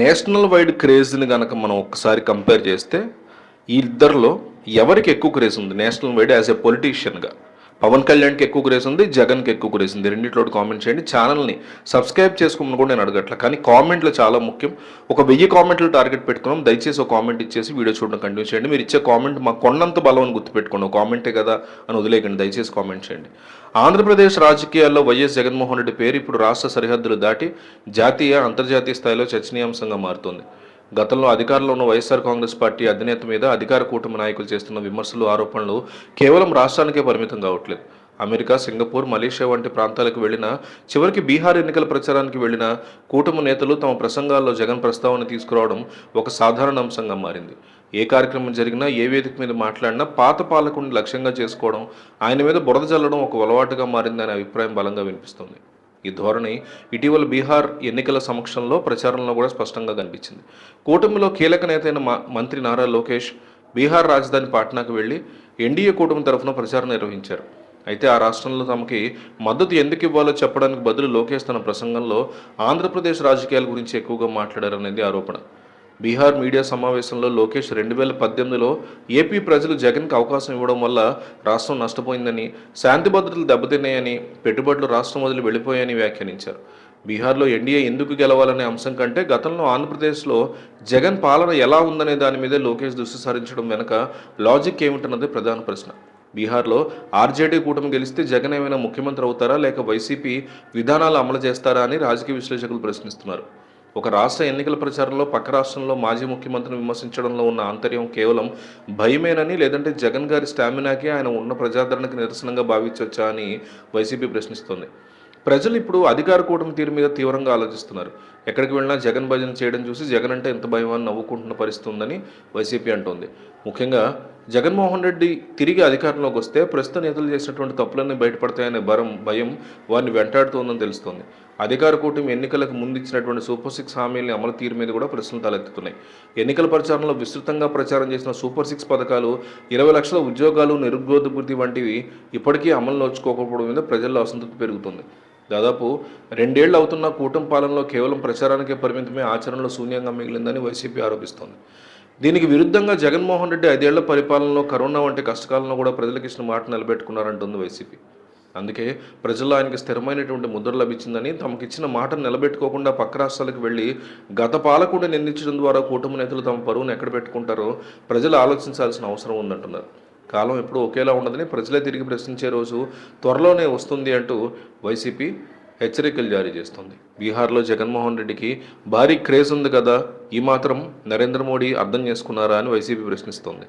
National wide క్రేజ్ని కనుక మనం ఒక్కసారి కంపేర్ చేస్తే ఈ ఇద్దరిలో ఎవరికి ఎక్కువ క్రేజ్ ఉంది నేషనల్ వైడ్ యాజ్ ఎ పొలిటీషియన్గా? పవన్ కళ్యాణ్కి ఎక్కువ క్రేజ్ ఉంది జగన్కి ఎక్కువ క్రేజ్ ఉంది రెండిట్లో కామెంట్ చేయండి. ఛానల్ని సబ్స్క్రైబ్ చేసుకోమని కూడా నేను అడగట్లే. కానీ కామెంట్లు చాలా ముఖ్యం. ఒక వెయ్యి కామెంట్లు టార్గెట్ పెట్టుకున్నాం. దయచేసి ఒక కామెంట్ ఇచ్చేసి వీడియో చూడడం కంటిన్యూ చేయండి. మీరు ఇచ్చే కామెంట్ మా కొండంత బలం అని గుర్తుపెట్టుకోండి. కామెంటే కదా అని వదిలేకండి దయచేసి కామెంట్ చేయండి. ఆంధ్రప్రదేశ్ రాజకీయాల్లో వైఎస్ జగన్మోహన్ రెడ్డి పేరు ఇప్పుడు రాష్ట్ర సరిహద్దులు దాటి జాతీయ అంతర్జాతీయ స్థాయిలో చర్చనీయాంశంగా మారుతోంది. గతంలో అధికారంలో ఉన్న వైఎస్ఆర్ కాంగ్రెస్ పార్టీ అధినేత మీద అధికార కూటమి నాయకులు చేస్తున్న విమర్శలు ఆరోపణలు కేవలం రాష్ట్రానికే పరిమితం కావట్లేదు. అమెరికా సింగపూర్ మలేషియా వంటి ప్రాంతాలకు వెళ్ళిన చివరికి బీహార్ ఎన్నికల ప్రచారానికి వెళ్ళిన కూటమి నేతలు తమ ప్రసంగాల్లో జగన్ ప్రస్తావన తీసుకురావడం ఒక సాధారణ అంశంగా మారింది. ఏ కార్యక్రమం జరిగినా ఏ వేదిక మీద మాట్లాడినా పాత పాలకుడిని లక్ష్యంగా చేసుకోవడం ఆయన మీద బురద జల్లడం ఒక అలవాటుగా మారిందనే అభిప్రాయం బలంగా వినిపిస్తుంది. ఈ ధోరణి ఇటీవల బీహార్ ఎన్నికల సమక్షంలో ప్రచారంలో కూడా స్పష్టంగా కనిపించింది. కూటమిలో కీలక నేత అయిన మంత్రి నారా లోకేష్ బీహార్ రాజధాని పాట్నాకు వెళ్ళి ఎన్డీఏ కూటమి తరఫున ప్రచారం నిర్వహించారు. అయితే ఆ రాష్ట్రంలో తమకి మద్దతు ఎందుకు ఇవ్వాలో చెప్పడానికి బదులు లోకేష్ తన ప్రసంగంలో ఆంధ్రప్రదేశ్ రాజకీయాల గురించి ఎక్కువగా మాట్లాడారనేది ఆరోపణ. బీహార్ మీడియా సమావేశంలో లోకేష్ రెండు వేల పద్దెనిమిదిలో ఏపీ ప్రజలు జగన్కి అవకాశం ఇవ్వడం వల్ల రాష్ట్రం నష్టపోయిందని శాంతి భద్రతలు దెబ్బతిన్నాయని పెట్టుబడులు రాష్ట్రం వదిలి వెళ్ళిపోయాయని వ్యాఖ్యానించారు. బీహార్లో ఎన్డీఏ ఎందుకు గెలవాలనే అంశం కంటే గతంలో ఆంధ్రప్రదేశ్లో జగన్ పాలన ఎలా ఉందనే దాని మీదే లోకేష్ దృష్టి సారించడం వెనుక లాజిక్ ఏమిటన్నది ప్రధాన ప్రశ్న. బీహార్లో ఆర్జేడీ కూటమి గెలిస్తే జగన్ ఏమైనా ముఖ్యమంత్రి అవుతారా లేక వైసీపీ విధానాలు అమలు చేస్తారా అని రాజకీయ విశ్లేషకులు ప్రశ్నిస్తున్నారు. ఒక రాష్ట్ర ఎన్నికల ప్రచారంలో పక్క రాష్ట్రంలో మాజీ ముఖ్యమంత్రిని విమర్శించడంలో ఉన్న ఆంతర్యం కేవలం భయమేనని లేదంటే జగన్ గారి స్టామినాకి ఆయన ఉన్న ప్రజాదరణకు నిరసనంగా భావించవచ్చా అని వైసీపీ ప్రశ్నిస్తోంది. ప్రజలు ఇప్పుడు అధికార కూటమి తీరు మీద తీవ్రంగా ఆలోచిస్తున్నారు. ఎక్కడికి వెళ్ళినా జగన్ భజన చేయడం చూసి జగన్ అంటే ఎంత భయం అని నవ్వుకుంటున్న పరిస్థితి ఉందని వైసీపీ అంటోంది. ముఖ్యంగా జగన్మోహన్ రెడ్డి తిరిగి అధికారంలోకి వస్తే ప్రస్తుత నేతలు చేసినటువంటి తప్పులన్నీ బయటపడతాయనే భరం భయం వారిని వెంటాడుతోందని తెలుస్తోంది. అధికార కూటమి ఎన్నికలకు ముందు ఇచ్చినటువంటి సూపర్ సిక్స్ హామీలని అమలు తీరు మీద కూడా ప్రశ్నలు తలెత్తుతున్నాయి. ఎన్నికల ప్రచారంలో విస్తృతంగా ప్రచారం చేసిన సూపర్ సిక్స్ పథకాలు ఇరవై లక్షల ఉద్యోగాలు నిరుద్యోగ వృద్ధి వంటివి ఇప్పటికీ అమలు నోచుకోకపోవడం మీద ప్రజల్లో అసంతృప్తి పెరుగుతుంది. దాదాపు రెండేళ్ళు అవుతున్న కూటమి పాలనలో కేవలం ప్రచారానికే పరిమితమే ఆచరణలో శూన్యంగా మిగిలిందని వైసీపీ ఆరోపిస్తోంది. దీనికి విరుద్ధంగా జగన్మోహన్ రెడ్డి ఐదేళ్ళ పరిపాలనలో కరోనా వంటి కష్టకాలంలో కూడా ప్రజలకు ఇచ్చిన మాట నిలబెట్టుకున్నారంటుంది వైసీపీ. అందుకే ప్రజల్లో ఆయనకి స్థిరమైనటువంటి ముద్ర లభించిందని తమకిచ్చిన మాట నిలబెట్టుకోకుండా పక్క రాష్ట్రాలకు వెళ్ళి గత పాలకుడు నిందించడం ద్వారా కూటమి నేతలు తమ పరువును ఎక్కడ పెట్టుకుంటారో ప్రజలు ఆలోచించాల్సిన అవసరం ఉందంటున్నారు. కాలం ఎప్పుడూ ఒకేలా ఉండదని ప్రజలే తిరిగి ప్రశ్నించే రోజు త్వరలోనే వస్తుంది అంటూ వైసీపీ హెచ్చరికలు జారీ చేస్తుంది. బీహార్లో జగన్మోహన్ రెడ్డికి భారీ క్రేజ్ ఉంది కదా ఈ మాత్రం నరేంద్ర మోడీ అర్థం చేసుకున్నారా అని వైసీపీ ప్రశ్నిస్తోంది.